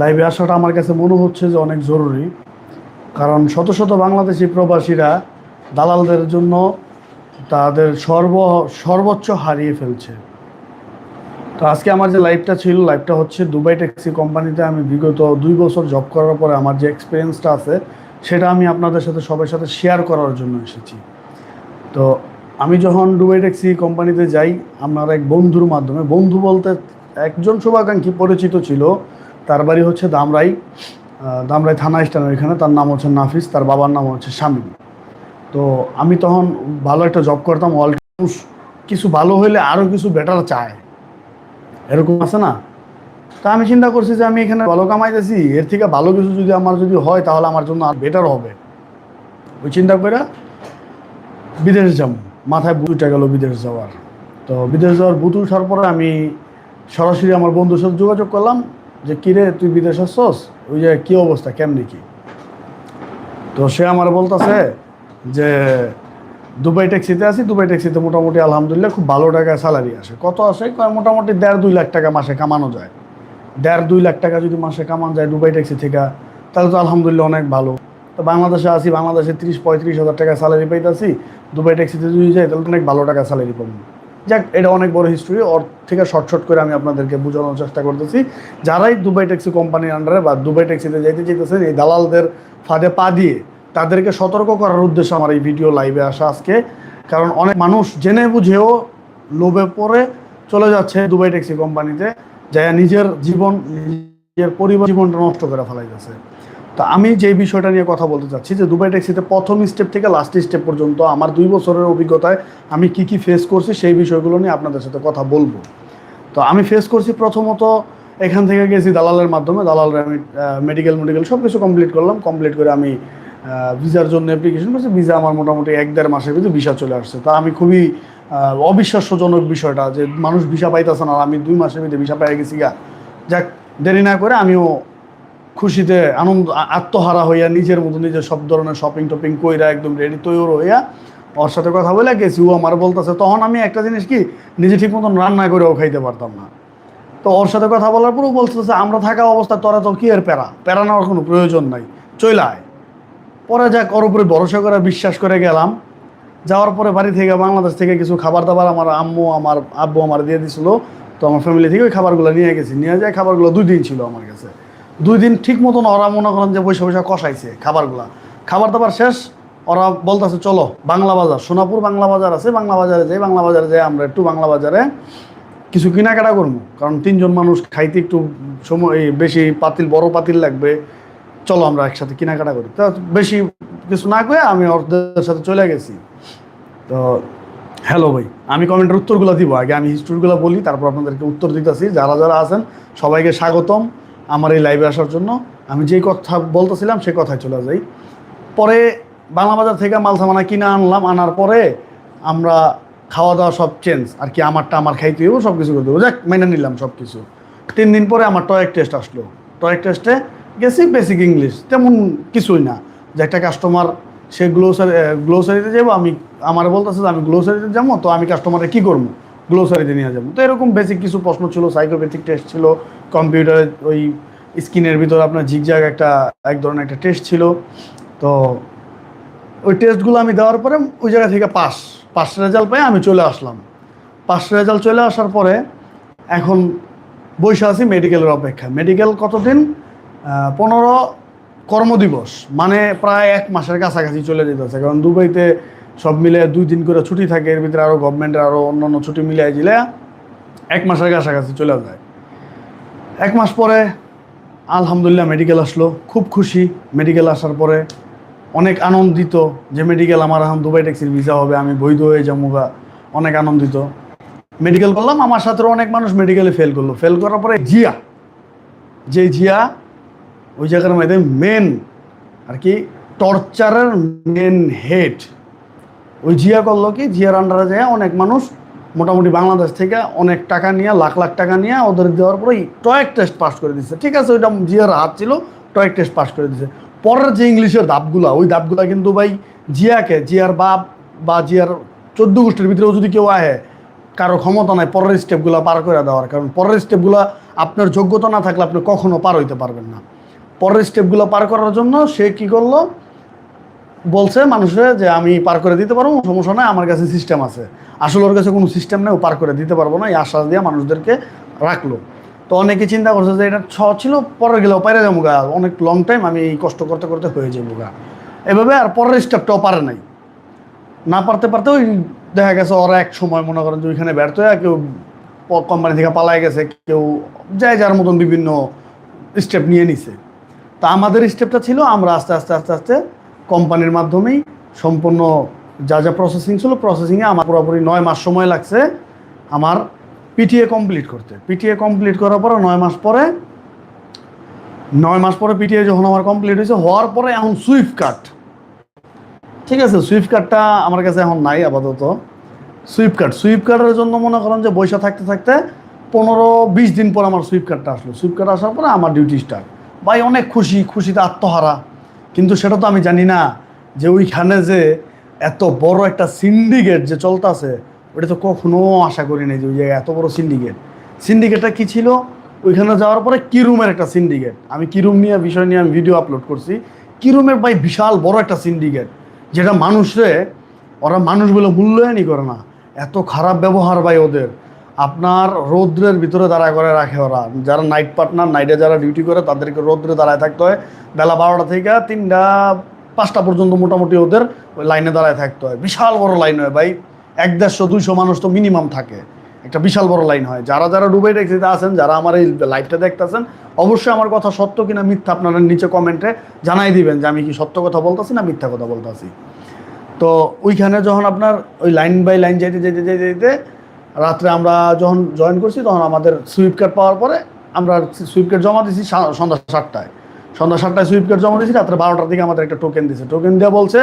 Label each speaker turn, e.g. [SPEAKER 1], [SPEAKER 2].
[SPEAKER 1] লাইভে আসাটা আমার কাছে মনে হচ্ছে যে অনেক জরুরি। কারণ শত শত বাংলাদেশি প্রবাসীরা দালালদের জন্য তাদের সর্ব, সর্বোচ্চ হারিয়ে ফেলছে। তো আজকে আমার যে লাইভটা ছিল লাইভটা হচ্ছে দুবাই ট্যাক্সি কোম্পানিতে আমি বিগত দুই বছর জব করার পরে আমার যে এক্সপিরিয়েন্সটা আছে, সেটা আমি আপনাদের সাথে, সবার সাথে শেয়ার করার জন্য এসেছি। তো আমি যখন দুবাই ট্যাক্সি কোম্পানিতে যাই, আমার এক বন্ধুর মাধ্যমে, বন্ধু বলতে একজন শুভাকাঙ্ক্ষী পরিচিত ছিল তার বাড়ি হচ্ছে দামরাই দামরাই থানা স্ট্যান্ডের এখানে, তার নাম হচ্ছে নাফিস, তার বাবার নাম হচ্ছে শামীম। তো আমি তখন ভালো একটা জব করতাম অল কিছু ভালো হইলে আরও কিছু বেটার চায়। এরকম আছে না? তা আমি চিন্তা করছি যে আমি এখানে ভালো কামাইতেছি, এর থেকে ভালো কিছু যদি আমার যদি হয়, তাহলে আমার জন্য আর বেটার হবে। ওই চিন্তা করে বিদেশ যাব মাথায় বুটটা গেল বিদেশ যাওয়ার। তো বিদেশ যাওয়ার বুট উঠার পরে আমি সরাসরি আমার বন্ধুর সাথে যোগাযোগ করলাম যে, কিরে, তুই বিদেশ আসছস ওই যে, কী অবস্থা? কেমনি কি? তো সে আমার বলতেছে যে, দুবাই ট্যাক্সিতে আছি, দুবাই ট্যাক্সিতে মোটামুটি আলহামদুলিল্লাহ খুব ভালো টাকায় স্যালারি আসে। কত আসে? মোটামুটি দেড়, দুই লাখ টাকা মাসে কামানো যায়। দেড়, দুই লাখ টাকা যদি মাসে কামানো যায় দুবাই ট্যাক্সি থেকে, তাহলে তো আলহামদুলিল্লাহ অনেক ভালো। তো বাংলাদেশে আসি বাংলাদেশে তিরিশ, পঁয়ত্রিশ হাজার টাকা স্যালারি পাইতেছি। দুবাই ট্যাক্সিতে যদি যাই তাহলে অনেক ভালো টাকা স্যালারি পাবো। যাক, এটা অনেক বড় হিস্ট্রি ওর থেকে শর্ট শর্ট করে আমি আপনাদেরকে বোঝানোর চেষ্টা করতেছি। যারাই দুবাই ট্যাক্সি কোম্পানির আন্ডারে বা দুবাই ট্যাক্সিতে যাইতে চাইতেছেন, এই দালালদের ফাঁদে পা দিয়ে তাদেরকে সতর্ক করার উদ্দেশ্যে আমার এই ভিডিও লাইভে আসা আজকে। কারণ অনেক মানুষ জেনে বুঝেও লোভে পড়ে চলে যাচ্ছে দুবাই ট্যাক্সি কোম্পানিতে যা নিজের জীবন, নিজের পরিবার জীবনটা নষ্ট করে ফেলাইতেছে। তো আমি যে বিষয়টা নিয়ে কথা বলতে চাচ্ছি যে দুবাই ট্যাক্সিতে প্রথম স্টেপ থেকে লাস্ট স্টেপ পর্যন্ত আমার দুই বছরের অভিজ্ঞতায় আমি কি কি ফেস করছি সেই বিষয়গুলো নিয়ে আপনাদের সাথে কথা বলব। তো আমি ফেস করছি প্রথমত এখান থেকে গেছি দালালের মাধ্যমে, দালালের আমি মেডিকেল মেডিকেল সব কিছু কমপ্লিট করলাম। কমপ্লিট করে আমি ভিসার জন্য অ্যাপ্লিকেশন করছি। ভিসা আমার মোটামুটি এক, দেড় মাসের ভিতরে ভিসা চলে আসছে। তা আমি খুবই অবিশ্বাস্যজনক বিষয়টা যে মানুষ ভিসা পাইতেছে না। আমি দুই মাসের ভিতরে ভিসা পাই গেছি গা। যাক, দেরি না করে আমিও খুশিতে আনন্দ আত্মহারা হইয়া নিজের মতো নিজের সব ধরনের শপিং টপিং কইরা একদম রেডি তৈরি হইয়া ওর সাথে কথা বলে গেছি, ও আমার বলতেছে, তখন আমি একটা জিনিস কি, নিজে ঠিক মতন রান্না করেও খাইতে পারতাম না। তো ওর সাথে কথা বলার পরও বলতেছে, আমরা থাকা অবস্থা তোরা তো কি এর প্যারা? প্যারা নেওয়ার কোনো প্রয়োজন নাই। চলে আয়। পরে যাক, ওর উপরে ভরসা করে বিশ্বাস করে গেলাম। যাওয়ার পরে বাড়ি থেকে বাংলাদেশ থেকে কিছু খাবার দাবার আমার আম্মু, আমার আব্বু আমার দিয়ে দিছিল। তো আমার ফ্যামিলি থেকে ওই খাবারগুলো নিয়ে গেছি। নিয়ে যায় খাবারগুলো দুই দিন ছিল আমার কাছে। দুই দিন ঠিক মতন ওরা মনে করেন যে পয়সা পয়সা কষাইছে খাবারগুলা। খাবার দাবার শেষ, ওরা বলতেছে, চলো, বাংলা বাজার, সোনাপুর বাংলা বাজার আছে, বাংলা বাজারে যাই বাংলা বাজারে যাই আমরা একটু বাংলা বাজারে কিছু কেনাকাটা করব। কারণ তিনজন মানুষ খাইতে একটু সময় বেশি পাতিল, বড় পাতিল লাগবে। চলো আমরা একসাথে কেনাকাটা করি। তো বেশি কিছু না করে আমি ওদের সাথে চলে গেছি। তো, হ্যালো ভাই, আমি কমেন্টের উত্তরগুলো দিব। আগে আমি হিস্টোরিগুলো বলি, তারপর আপনাদেরকে উত্তর দিতেছি। যারা যারা আছেন, সবাইকে স্বাগতম। আমার এই লাইভে আসার জন্য। আমি যেই কথা বলতেছিলাম সে কথায় চলে যাই। পরে বাংলা বাজার থেকে মাল সামানা কিনে আনলাম। আনার পরে আমরা খাওয়া দাওয়া সব চেঞ্জ আর কি আমারটা আমার খাইতে হইব সব কিছু করতে হইব। যাক, মেনে নিলাম সব কিছু তিন দিন পরে আমার টয়েক টেস্ট আসলো। টয়েক টেস্টে গেছি বেসিক ইংলিশ তেমন কিছুই না। যে একটা কাস্টমার সে গ্লোসারি গ্লোসারিতে যাব, আমি, আমার বলতেছে যে আমি গ্লোসারিতে যাব, তো আমি কাস্টমারে কী করব? গ্লোসারিতে নিয়ে যাব। তো এরকম বেসিক কিছু প্রশ্ন ছিল সাইকোপ্যাথিক টেস্ট ছিল কম্পিউটারে ওই স্কিনের ভিতরে আপনার ঝিকঝাক একটা, এক ধরনের একটা টেস্ট ছিল। তো ওই টেস্টগুলো আমি দেওয়ার পরে ওই জায়গা থেকে পাস পাস রেজাল্ট পেয়ে আমি চলে আসলাম। পাস রেজাল্ট চলে আসার পরে এখন বসে আছি মেডিকেলের অপেক্ষা মেডিকেল কতদিন? পনেরো কর্মদিবস মানে প্রায় এক মাসের কাছাকাছি চলে যেতে যেতেছে কারণ দুবাইতে সব মিলে দুই দিন করে ছুটি থাকে, এর ভিতরে আরও গভর্নমেন্টের আরও অন্যান্য ছুটি মিলিয়ে দিলে এক মাসের কাছাকাছি চলে যায়। এক মাস পরে আলহামদুলিল্লাহ মেডিকেল আসলো, খুব খুশি। মেডিকেল আসার পরে অনেক আনন্দিত যে মেডিকেল আমার এখন দুবাই ট্যাক্সির ভিসা হবে, আমি বৈধ হয়ে যাব গা অনেক আনন্দিত। মেডিকেল করলাম, আমার সাথে অনেক মানুষ মেডিকেলে ফেল করল। ফেল করার পরে জিয়া, যে জিয়া ওই জায়গার মধ্যে মেন আর কি টর্চারের মেন হেড ওই জিয়া করল কি? জিয়ার আন্ডারে যায় অনেক মানুষ মোটামুটি বাংলাদেশ থেকে অনেক টাকা নিয়ে, লাখ লাখ টাকা নিয়ে ওদের দেওয়ার পরে টয়েক টেস্ট পাস করে দিচ্ছে ঠিক আছে, ওইটা জিয়ার হাত ছিল, টয়েক টেস্ট পাস করে দিচ্ছে পরের যে ইংলিশের ধাপগুলা, ওই ধাপগুলা কিন্তু ভাই জিয়াকে, জিয়ার বাপ বা জিয়ার চোদ্দ গোষ্ঠীর ভিতরেও যদি কেউ আহে, কারও ক্ষমতা নাই, পরের স্টেপগুলো পার করে দেওয়ার। কারণ পরের স্টেপগুলো আপনার যোগ্যতা না থাকলে আপনি কখনো পার হইতে পারবেন না। পরের স্টেপগুলো পার করার জন্য সে কি করল? বলছে মানুষের যে আমি পার করে দিতে পারব, সমস্যা নাই, আমার কাছে সিস্টেম আছে। আসলে ওর কাছে কোনো সিস্টেম নেই, ও পার করে দিতে পারব না, এই আশ্বাস দিয়ে মানুষদেরকে রাখল। তো অনেকে চিন্তা করছে যে এটা ছ ছিল পরে গেলেও পারে যাব গা। অনেক লং টাইম আমি কষ্ট করতে করতে হয়ে যাব গা। এভাবে আর পরের স্টেপটাও পারে নাই। না পারতে পারতে ওই দেখা গেছে ওরা এক সময় মনে করেন যে ওইখানে ব্যর্থ হয়ে কেউ কোম্পানি থেকে পালায় গেছে, কেউ যায় যার মতন বিভিন্ন স্টেপ নিয়ে নিছে। তা আমাদের স্টেপটা ছিল, আমরা আস্তে আস্তে আস্তে আস্তে কোম্পানির মাধ্যমেই সম্পূর্ণ যা যা প্রসেসিং ছিল প্রসেসিংয়ে আমার পুরোপুরি নয় মাস সময় লাগছে আমার পিটিএ কমপ্লিট করতে। পিটিএ কমপ্লিট করার পরে নয় মাস পরে, নয় মাস পরে পিটিএ যখন আমার কমপ্লিট হয়েছে, হওয়ার পরে এখন সুইফট কার্ড ঠিক আছে সুইফট কার্ডটা আমার কাছে এখন নাই আপাতত। সুইফট কার্ড সুইফট কার্ডের জন্য মনে করেন যে বৈশা থাকতে থাকতে পনেরো বিশ দিন পর আমার সুইফট কার্ডটা আসলো। সুইফট কার্ড আসার পরে আমার ডিউটি স্টার্ট ভাই, অনেক খুশি, খুশিতে আত্মহারা। কিন্তু সেটা তো আমি জানি না যে ওইখানে যে এত বড় একটা সিন্ডিকেট যে চলতেছে, ওটা তো কখনো আশা করি নাই যে ওই জায়গায় এত বড় সিন্ডিকেট সিন্ডিকেটটা কি ছিল? ওইখানে যাওয়ার পরে কিরুমের একটা সিন্ডিকেট আমি কিরুম নিয়ে বিষয় নিয়ে আমি ভিডিও আপলোড করছি। কিরুমের ভাই বিশাল বড় একটা সিন্ডিকেট যেটা মানুষে ওরা মানুষগুলো মূল্যায়নই করে না। এত খারাপ ব্যবহার ভাই ওদের। আপনার রৌদ্রের ভিতরে দাঁড়ায় করে রাখে ওরা। যারা নাইট পার্টনার নাইটে যারা ডিউটি করে, তাদেরকে রৌদ্রে দাঁড়ায় থাকতে হয়। বেলা বারোটা থেকে তিনটা, পাঁচটা পর্যন্ত মোটামুটি ওদের ওই লাইনে দাঁড়ায় থাকতে হয়। বিশাল বড় লাইন হয় ভাই। এক দেড়শো, দুইশো মানুষ তো মিনিমাম থাকে। একটা বিশাল বড় লাইন হয়। যারা যারা ডুবাই ট্যাক্সিতে আছেন, যারা আমার এই লাইভটা দেখতেছেন, অবশ্যই আমার কথা সত্য কিনা মিথ্যা আপনারা নিচে কমেন্টে জানাই দিবেন যে আমি কি সত্য কথা বলতেছি না মিথ্যা কথা বলতেছি। তো ওইখানে যখন আপনার ওই লাইন বাই লাইন যেতে যেতে যেতে যেতে রাত্রে আমরা যখন জয়েন করছি, তখন আমাদের সুইপ কার্ড পাওয়ার পরে আমরা সুইপ কার্ড জমা দিয়েছি সন্ধ্যা সাতটায়। সন্ধ্যা সাতটায় সুইপ কার্ড জমা দিয়েছি রাত্রে বারোটার দিকে আমাদের একটা টোকেন দিয়েছে টোকেন দেওয়া বলছে